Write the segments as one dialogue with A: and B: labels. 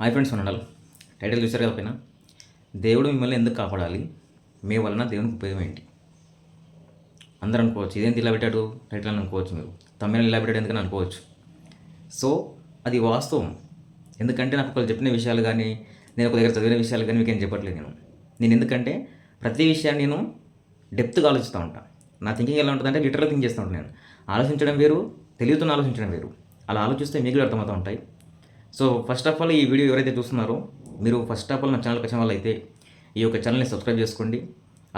A: Hi friends ఉండాలి title చూశారు కదా పైన? దేవుడు మిమ్మల్ని ఎందుకు కాపాడాలి? మీ వలన దేవునికి ఉపయోగం ఏంటి? అందరూ అనుకోవచ్చు ఇదేంటి ఇలా పెట్టాడు? టైటిల్ అని అనుకోవచ్చు మీరు. తమ్మిన ఇలా పెట్టాడు ఎందుకని అనుకోవచ్చు. సో అది వాస్తవం. ఎందుకంటే నాకు ఒకరు చెప్పిన విషయాలు కానీ నేను ఒక దగ్గర చదివిన విషయాలు కానీ మీకేం చెప్పట్లేదు నేను. నేను ఎందుకంటే ప్రతి విషయాన్ని నేను డెప్త్గా ఆలోచిస్తూ ఉంటాను నా థింకింగ్ ఎలా ఉంటుందంటే లిటరల్ థింక్ చేస్తూ ఉంటాను నేను. ఆలోచించడం వేరు తెలివితో ఆలోచించడం వేరు. అలా ఆలోచిస్తే మీకు అర్థమవుతూ ఉంటాయి. సో ఫస్ట్ ఆఫ్ ఆల్ ఈ వీడియో ఎవరైతే చూస్తున్నారో మీరు ఫస్ట్ ఆఫ్ ఆల్ నా ఛానల్కి వచ్చిన వాళ్ళైతే అయితే ఈ యొక్క ఛానల్ని సబ్స్క్రైబ్ చేసుకోండి.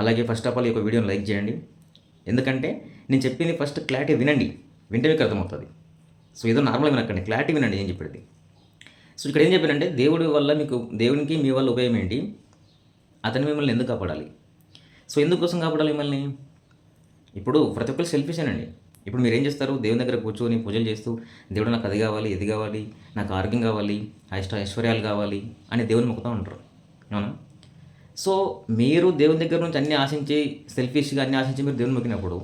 A: అలాగే ఫస్ట్ ఆఫ్ ఆల్ ఈ యొక్క వీడియోని లైక్ చేయండి. ఎందుకంటే నేను చెప్పింది ఫస్ట్ క్లారిటీ వినండి. వింటే మీకు అర్థమవుతుంది. సో ఏదో నార్మల్గా వినకండి. క్లారిటీ వినండి ఏం చెప్పేది. సో ఇక్కడ ఏం చెప్పానంటే దేవుడి వల్ల మీకు దేవునికి మీ వల్ల ఉపయోగం ఏంటి? అతను మిమ్మల్ని ఎందుకు కాపాడాలి? సో ఎందుకోసం కాపాడాలి మిమ్మల్ని? ఇప్పుడు ప్రతి ఒక్కరు సెల్ఫిషేనండి ఇప్పుడు మీరు ఏం చేస్తారు? దేవుని దగ్గర కూర్చొని పూజలు చేస్తూ దేవుడు నాకు అది కావాలి ఇది కావాలి నాకు ఆరోగ్యం కావాలి అష్ట ఐశ్వర్యాలు కావాలి అని దేవుని మొక్కుతూ ఉంటారు. అవునా? సో మీరు దేవుని దగ్గర నుంచి అన్ని ఆశించి సెల్ఫిష్గా అన్ని ఆశించి మీరు దేవుని మొక్కినప్పుడు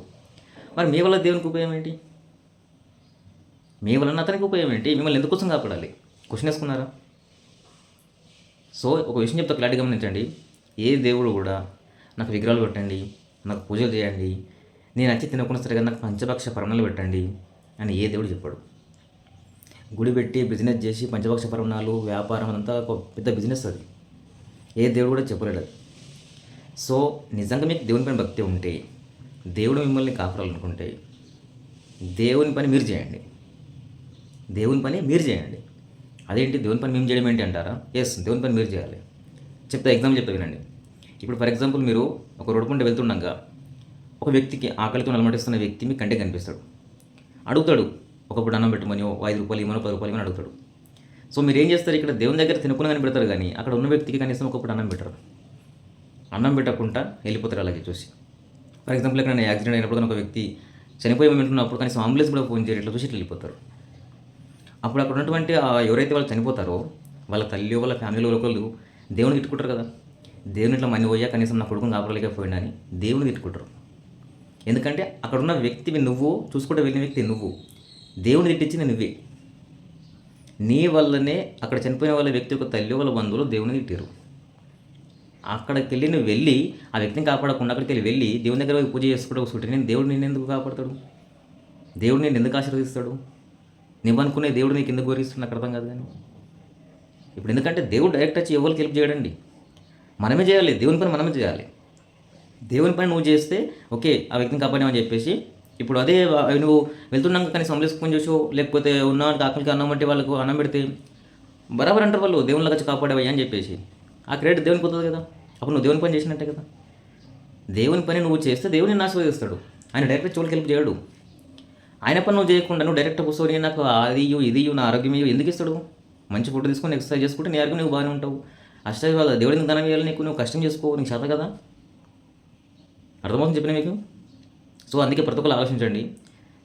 A: మరి మీ వల్ల దేవునికి ఉపయోగం ఏంటి? మీ వలన అతనికి ఉపయోగం ఏంటి? మిమ్మల్ని ఎందుకోసం కాపాడాలి? క్వశ్చన్ వేసుకున్నారా? సో ఒక విషయం చెప్తా క్లారిటీ గమనించండి. ఏ దేవుడు కూడా నాకు విగ్రహాలు పెట్టండి నాకు పూజలు చేయండి నేను వచ్చి తినకుండా సరిగా నాకు పంచభక్ష పర్వణాలు పెట్టండి అని ఏ దేవుడు చెప్పాడు. గుడి పెట్టి బిజినెస్ చేసి పంచభక్ష పర్వణాలు వ్యాపారం అదంతా ఒక పెద్ద బిజినెస్ అది. ఏ దేవుడు కూడా చెప్పలేడు అది. సో నిజంగా మీకు దేవుని పైన భక్తి ఉంటే దేవుడు మిమ్మల్ని కాపాడాలనుకుంటే దేవుని పని మీరు చేయండి. దేవుని పని మీరు చేయండి. అదేంటి? దేవుని పని మేము చేయడం ఏంటి అంటారా? ఎస్ దేవుని పని మీరు చేయాలి. చెప్తే ఎగ్జాంపుల్ చెప్తా వినండి. ఇప్పుడు ఫర్ ఎగ్జాంపుల్ మీరు ఒక రోడ్డు పంట వెళ్తుండగా ఒక వ్యక్తికి ఆకలితో నలమటిస్తున్న వ్యక్తి మీ కంటే కనిపిస్తాడు. అడుగుతాడు ఒకప్పుడు అన్నం పెట్టుమని ఐదు రూపాయలు ఇవ్వనో పది రూపాయలు ఇవ్వని అడుగుతాడు. సో మీరు ఏం చేస్తారు ఇక్కడ? దేవుని దగ్గర తినుకుని కానీ పెడతారు కానీ అక్కడ ఉన్న వ్యక్తికి కనీసం ఒకప్పుడు అన్నం పెట్టరు. అన్నం పెట్టకుండా వెళ్ళిపోతారు అలాగే చూసి. ఫర్ ఎగ్జాంపుల్ ఇక్కడ యాక్సిడెంట్ అయినప్పుడు కానీ ఒక వ్యక్తి చనిపోయి ఉన్నప్పుడు కనీసం అంబులెన్స్ కూడా ఫోన్ చేయడం ఇట్లా చూసి ఇట్లా వెళ్ళిపోతారు. అప్పుడు అక్కడ ఉన్నటువంటి ఎవరైతే వాళ్ళు చనిపోతారో వాళ్ళ తల్లి వాళ్ళ ఫ్యామిలీలో ఒకళ్ళు దేవుని తిట్టుకుంటారు కదా. దేవుని ఇట్లా మనీ పోయా కనీసం నా కొడుకుని కాపాడలేకపోయినా అని దేవుని తిట్టుకుంటారు. ఎందుకంటే అక్కడ ఉన్న వ్యక్తివి నువ్వు చూసుకుంటూ వెళ్ళిన వ్యక్తి నువ్వు. దేవుని తిట్టించింది నువ్వే. నీ వల్లనే అక్కడ చనిపోయిన వాళ్ళ వ్యక్తి యొక్క తల్లి వాళ్ళ బంధువులు దేవుని తిట్టారు అక్కడికి వెళ్ళి నువ్వు వెళ్ళి ఆ వ్యక్తిని కాపాడకుండా అక్కడికి వెళ్ళి వెళ్ళి దేవుని దగ్గర పోయి పూజ చేసుకుంటూ కూర్చుంటే నేను దేవుడు నేను ఎందుకు కాపాడతాడు? దేవుడు నేను ఎందుకు ఆశీర్వదిస్తాడు? నువ్వు అనుకునే దేవుడు నీకు ఎందుకు గౌరవిస్తాడు నాకు అర్థం కాదు కానీ. ఇప్పుడు ఎందుకంటే దేవుడు డైరెక్ట్ వచ్చి ఎవరికి హెల్ప్ చేయడండి? మనమే చేయాలి. దేవుని పని మనమే చేయాలి. దేవుని పని నువ్వు చేస్తే ఓకే ఆ వ్యక్తిని కాపాడామని చెప్పేసి. ఇప్పుడు అదే నువ్వు వెళ్తున్నాక కానీ అంబులెన్స్ చూసో లేకపోతే ఉన్న ఆకలికి అన్నం అంటే వాళ్ళకు అన్నం పెడితే బరాబర్ అంటారు వాళ్ళు దేవుని వచ్చి కాపాడేవయ్యా అని చెప్పేసి. ఆ క్రెడిట్ దేవునికి పోతుంది కదా. అప్పుడు నువ్వు దేవుని పని చేసినట్టే కదా. దేవుని పని నువ్వు చేస్తే దేవుని ఆశీర్వదిస్తాడు. ఆయన డైరెక్ట్ చోళ్ళకి హెల్ప్ చేయడు. ఆయన పని నువ్వు చేయకుండా నువ్వు డైరెక్ట్ కూర్చొని నాకు అది ఇది నా ఆరోగ్యం ఎందుకు ఇస్తాడు? మంచి ఫుడ్ తీసుకొని ఎక్సర్సైజ్ చేసుకుంటే నీ ఆరోగ్యం నువ్వు బాగానే ఉంటావు. అష్ట దేవుడిని ధనం వేయాలి నీకు నువ్వు కష్టం చేసుకో నీకు చేత కదా. అర్థమవుతుంది చెప్పిన మీకు? సో అందుకే ప్రతి ఒక్కరు ఆలోచించండి.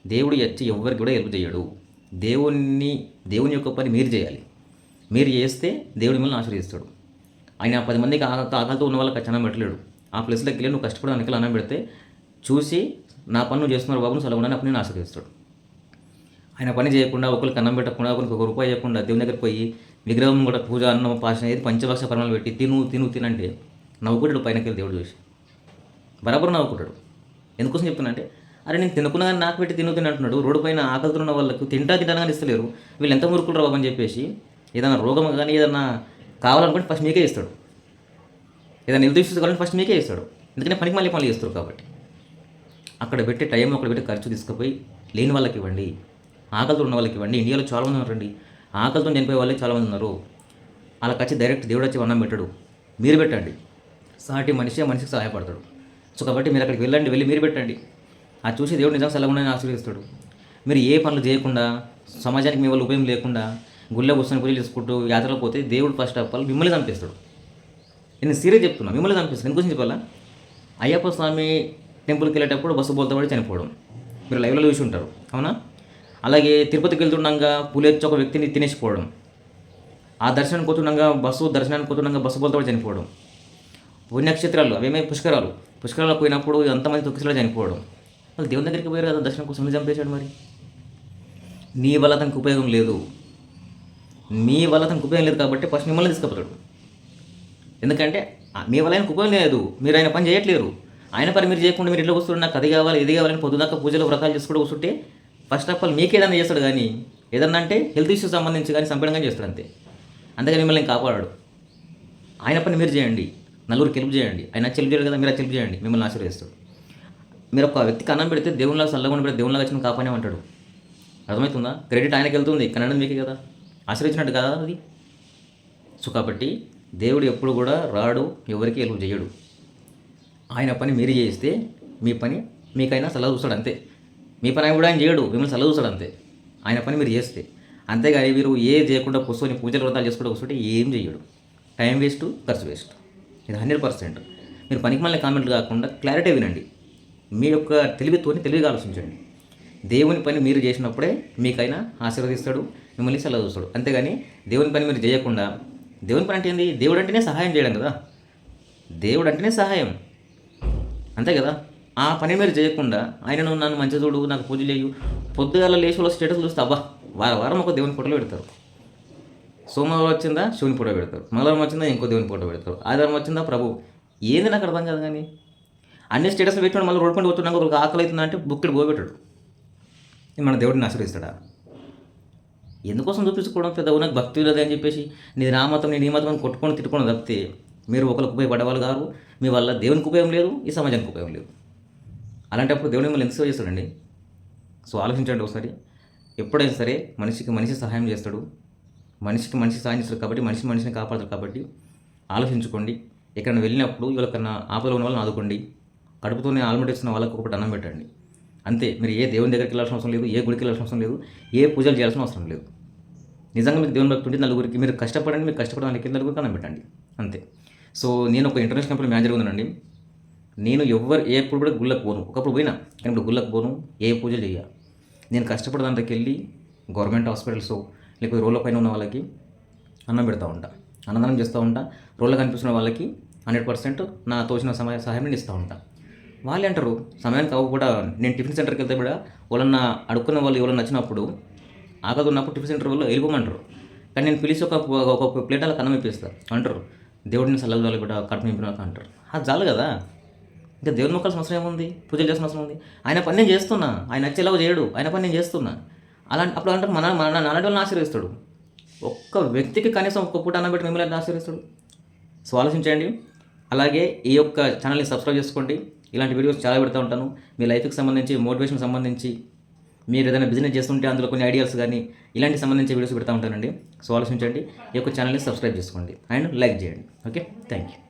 A: దేవుడు వచ్చి ఎవరికి కూడా హెల్ప్ చేయడు. దేవుణ్ణి దేవుని యొక్క పని మీరు చేయాలి. మీరు చేస్తే దేవుడి మిమ్మల్ని ఆశ్రయిస్తాడు ఆయన పది మందికి ఆకలితో ఉన్న వాళ్ళకి అన్నం పెట్టలేడు. ఆ ప్లేస్లోకి వెళ్ళి నువ్వు కష్టపడి వెనకాల అన్నం పెడితే చూసి నా పని నువ్వు చేస్తున్నారు బాబు సలగుండా అప్పుడు నేను ఆశ్రయిస్తాడు ఆయన పని చేయకుండా ఒకరికి అన్నం పెట్టకుండా ఒకరికి ఒక రూపాయి చేయకుండా దేవుని దగ్గరికి పోయి విగ్రహం కూడా పూజ అన్నం పాషన్ ఏది పంచభక్ష పరమాలు పెట్టి తిను తిను తినంటే నవ్వుకుంటాడు పైనకి దేవుడు చూసి. బరాబర్ నవ్వుకుంటాడు. ఎందుకోసం చెప్తున్నానంటే అరే నేను తినకున్నా కానీ నాకు పెట్టి తిను తిని అంటున్నాడు. రోడ్డు పైన ఆకలితో ఉన్న వాళ్ళకు తింటా తింటాను కానీ ఇస్తలేరు. వీళ్ళు ఎంత మురుకుంటారు బాబు అని చెప్పేసి ఏదైనా రోగం కానీ ఏదైనా కావాలనుకుంటే ఫస్ట్ మీకే ఇస్తాడు. ఏదైనా నిర్దేశించుకోవాలంటే ఫస్ట్ మీకే ఇస్తాడు. ఎందుకంటే పనికి మళ్ళీ పనులు చేస్తారు కాబట్టి. అక్కడ పెట్టి టైం అక్కడ పెట్టి ఖర్చు తీసుకుపోయి లేని వాళ్ళకి ఇవ్వండి. ఆకలితో ఉన్న వాళ్ళకి ఇవ్వండి. ఇండియాలో చాలామంది ఉన్నారండి ఆకలితో చనిపోయే వాళ్ళకి చాలామంది ఉన్నారు. అలా వచ్చి డైరెక్ట్ దేవుడు వచ్చి అన్నం పెట్టడు. మీరు పెట్టండి. సాటి మనిషి మనిషికి సహాయపడతాడు. సో కాబట్టి మీరు అక్కడికి వెళ్ళండి వెళ్ళి మీరు పెట్టండి. అది చూసి దేవుడు నిజంగా సెలవుని ఆశీర్వదిస్తాడు. మీరు ఏ పనులు చేయకుండా సమాజానికి మీ వల్ల ఉపయోగం లేకుండా గుళ్ళ కూర్చొని పూజలు చేసుకుంటూ యాత్రలకు పోతే దేవుడు ఫస్ట్ ఆఫ్ ఆల్ మిమ్మల్ని చంపేస్తాడు. నేను సీరియస్ చెప్తున్నా మిమ్మల్ని చంపిస్తాను ఎందుకు చెప్పాలా? అయ్యప్ప స్వామి టెంపుల్కి వెళ్ళేటప్పుడు బస్సు బోల్తా పడి చనిపోవడం. మీరు లైవ్లో చూసి ఉంటారు అవునా? అలాగే తిరుపతికి వెళ్తుండగా పులేచ్చి ఒక వ్యక్తిని తినేసిపోవడం. ఆ దర్శనానికి పోతుండగా బస్సు దర్శనానికి పోతుండగా బస్సు బోల్తా పడి చనిపోవడం. పుణ్యక్షేత్రాలు అవేమే పుష్కరాలు. పుష్కరాలకు పోయినప్పుడు ఎంతమంది తొక్కిసలో చనిపోవడం. వాళ్ళు దేవుని దగ్గరికి పోయారు కదా దర్శనం కోసం చంపేశాడు మరి? నీ వల్ల తనకు ఉపయోగం లేదు. మీ వల్ల తనకు ఉపయోగం లేదు కాబట్టి ఫస్ట్ మిమ్మల్ని తీసుకుపోతాడు. ఎందుకంటే మీ వల్ల ఆయనకు ఉపయోగం లేదు. మీరు ఆయన పని చేయట్లేరు. ఆయన పని మీరు చేయకుండా మీరు ఇంట్లో కూర్చుంటే నాకు అది కావాలి ఇది కావాలని పొద్దుదాకా పూజలు వ్రతాలు చేసుకుంటూ కూర్చుంటే ఫస్ట్ ఆఫ్ ఆల్ మీకు ఏదైనా చేస్తాడు కానీ ఏదన్నా అంటే హెల్త్ ఇష్యూస్ సంబంధించి కానీ సంపడంగా చేస్తాడు అంతే. అందుకని మిమ్మల్ని కాపాడాడు. ఆయన పని మీరు చేయండి. నలుగురికి హెల్ప్ చేయండి. ఆయన హెల్ప్ చేయడు కదా మీరు హెల్ప్ చేయండి. మిమ్మల్ని ఆశీర్వదిస్తాడు మీరు ఒక వ్యక్తికి అన్నం పెడితే దేవునిలాగా చల్లగా పెడితే దేవునిలాగా వచ్చిన కాపానే అంటాడు. అర్థమవుతుందా? క్రెడిట్ ఆయనకి వెళ్తుంది కన్నడం మీకే కదా. ఆశ్రయించినట్టు కదా అది? సో కాబట్టి దేవుడు ఎప్పుడు కూడా రాడు ఎవరికి హెల్ప్ చేయడు. ఆయన పని మీరు చేస్తే మీ పని మీకైనా సలహా చూస్తాడు అంతే. మీ పని కూడా ఆయన చేయడు మిమ్మల్ని సలహా చూస్తాడు అంతే. ఆయన పని మీరు చేస్తే. అంతేగాని మీరు ఏ చేయకుండా కూర్చొని పూజలు వ్రతాలు చేసుకుంటూ కూర్చుంటే ఏం చేయడు. టైం వేస్ట్ ఖర్చు వేస్ట్. ఇది హండ్రెడ్ పర్సెంట్. మీరు పనికి మళ్ళీ కామెంట్లు కాకుండా క్లారిటీ వినండి. మీ యొక్క తెలివితోని తెలివిగా ఆలోచించండి. దేవుని పని మీరు చేసినప్పుడే మీకైనా ఆశీర్వదిస్తాడు మిమ్మల్ని సలహా చూస్తాడు. అంతేగాని దేవుని పని మీరు చేయకుండా దేవుని పని అంటే ఏంది? దేవుడు అంటేనే సహాయం చేయడం కదా. దేవుడు అంటేనే సహాయం. అంతే కదా? ఆ పని మీరు చేయకుండా ఆయనను నన్ను మంచి చూడు నాకు పూజ చేయు పొద్దుగాల లేచి వాళ్ళ స్టేటస్ చూస్తే అబ్బా వారం వారం ఒక దేవుని ఫోటోలో పెడతారు. సోమవారం వచ్చిందా? శివుని ఫోటో పెడతారు. మంగళవారం వచ్చిందా? ఇంకో దేవుని ఫోటో పెడతారు. ఆదివారం వచ్చిందా? ప్రభు. ఏంది నాకు అర్థం కాదు కానీ. అన్ని స్టేటస్ పెట్టుకుని మళ్ళీ రోడ్ పండి పోతున్నాక ఒకరికి ఆకలి అవుతుందా అంటే బుక్కడి పోబెట్టాడు మన దేవుడిని ఆశ్రయిస్తాడా? ఎందుకోసం చూపించుకోవడం పెద్ద నాకు భక్తి లేదు అని చెప్పేసి నీ నా మతం నేను ఈ మతం అని కొట్టుకొని తిట్టుకొని తప్పితే మీరు ఒకరికి ఉపయోగపడేవాళ్ళు కాదు మీ వల్ల దేవునికి ఉపయోగం లేదు ఈ సమాజానికి ఉపయోగం లేదు. అలాంటప్పుడు దేవుడు మిమ్మల్ని ఎంత సేవ చేస్తాడండి? సో ఆలోచించండి ఒకసారి. ఎప్పుడైనా సరే మనిషికి మనిషి సహాయం చేస్తాడు. మనిషికి మనిషి సాయం చేస్తారు కాబట్టి మనిషి మనిషిని కాపాడతాడు కాబట్టి ఆలోచించుకోండి. ఎక్కడైనా వెళ్ళినప్పుడు ఎవరికన్నా ఆపదలో ఉన్న వాళ్ళని ఆదుకోండి. కడుపుతోనే ఆల్మట్ వాళ్ళకు ఒకటి అన్నం పెట్టండి. అంతే మీరు ఏ దేవుని దగ్గరికి వెళ్ళాల్సిన అవసరం లేదు ఏ గుడికి వెళ్ళాల్సిన అవసరం లేదు ఏ పూజలు చేయాల్సిన అవసరం లేదు. నిజంగా మీకు దేవుని భక్తి ఉంటే నలుగురికి మీరు కష్టపడండి మీరు కష్టపడడానికి నలుగురికి అన్నం పెట్టండి. అంతే. సో నేను ఒక ఇంటర్నేషనల్ కంపెనీ మేనేజర్ ఉన్నానండి. నేను ఎవరు ఏ ఎప్పుడు కూడా గుళ్ళకు పోను. ఒకప్పుడు పోయినా కానీ ఇప్పుడు గుళ్ళకు పోను ఏ పూజలు చేయ. నేను కష్టపడే దాంట్లోకి వెళ్ళి గవర్నమెంట్ హాస్పిటల్స్ లేకపోతే రోడ్ల పైన ఉన్న వాళ్ళకి అన్నం పెడతా ఉంటా. అన్నదానం చేస్తూ ఉంటా. రోడ్లో కనిపిస్తున్న వాళ్ళకి హండ్రెడ్ పర్సెంట్ నా తోచిన సమయ సహాయం నేను ఇస్తూ ఉంటా. వాళ్ళే అంటారు సమయానికి అవ్వ కూడా నేను టిఫిన్ సెంటర్కి వెళ్తే కూడా వాళ్ళన్న అడుక్కున్న వాళ్ళు ఎవరైనా నచ్చినప్పుడు ఆకలి ఉన్నప్పుడు టిఫిన్ సెంటర్ వాళ్ళు వెళ్ళిపోమంటారు. కానీ నేను పిలిచి ఒక ఒక ప్లేట్ అలా కన్నం ఇప్పిస్తా. అంటారు. దేవుడిని సల్లగా బిడ్డ కడుపు నింపినాక అంటారు. అది చాలు కదా. ఇంకా దేవుని మొక్కల అవసరం ఏముంది? పూజలు చేసిన అవసరం ఉంది ఆయన పని నేను చేస్తున్నా. ఆయన నచ్చేలాగా చేయడు. ఆయన పని నేను చేస్తున్నా. అలాంటి అప్పుడు అంటే మన మన నాలాంటి వాళ్ళని ఆశీర్వదిస్తాడు. ఒక్క వ్యక్తికి కనీసం ఒక్క పూట అన్నబెట్టి మిమ్మల్ని ఆశీర్వదిస్తాడు? సో ఆలోచించండి అలాగే ఈ యొక్క ఛానల్ని సబ్స్క్రైబ్ చేసుకోండి. ఇలాంటి వీడియోస్ చాలా పెడతా ఉంటాను. మీ లైఫ్కి సంబంధించి మోటివేషన్ సంబంధించి మీరు ఏదైనా బిజినెస్ చేస్తుంటే అందులో కొన్ని ఐడియాస్ కానీ ఇలాంటి సంబంధించి వీడియోస్ పెడతా ఉంటానండి. సో ఆలోచించండి. ఈ యొక్క ఛానల్ని సబ్స్క్రైబ్ చేసుకోండి. అండ్ లైక్ చేయండి. Okay thank you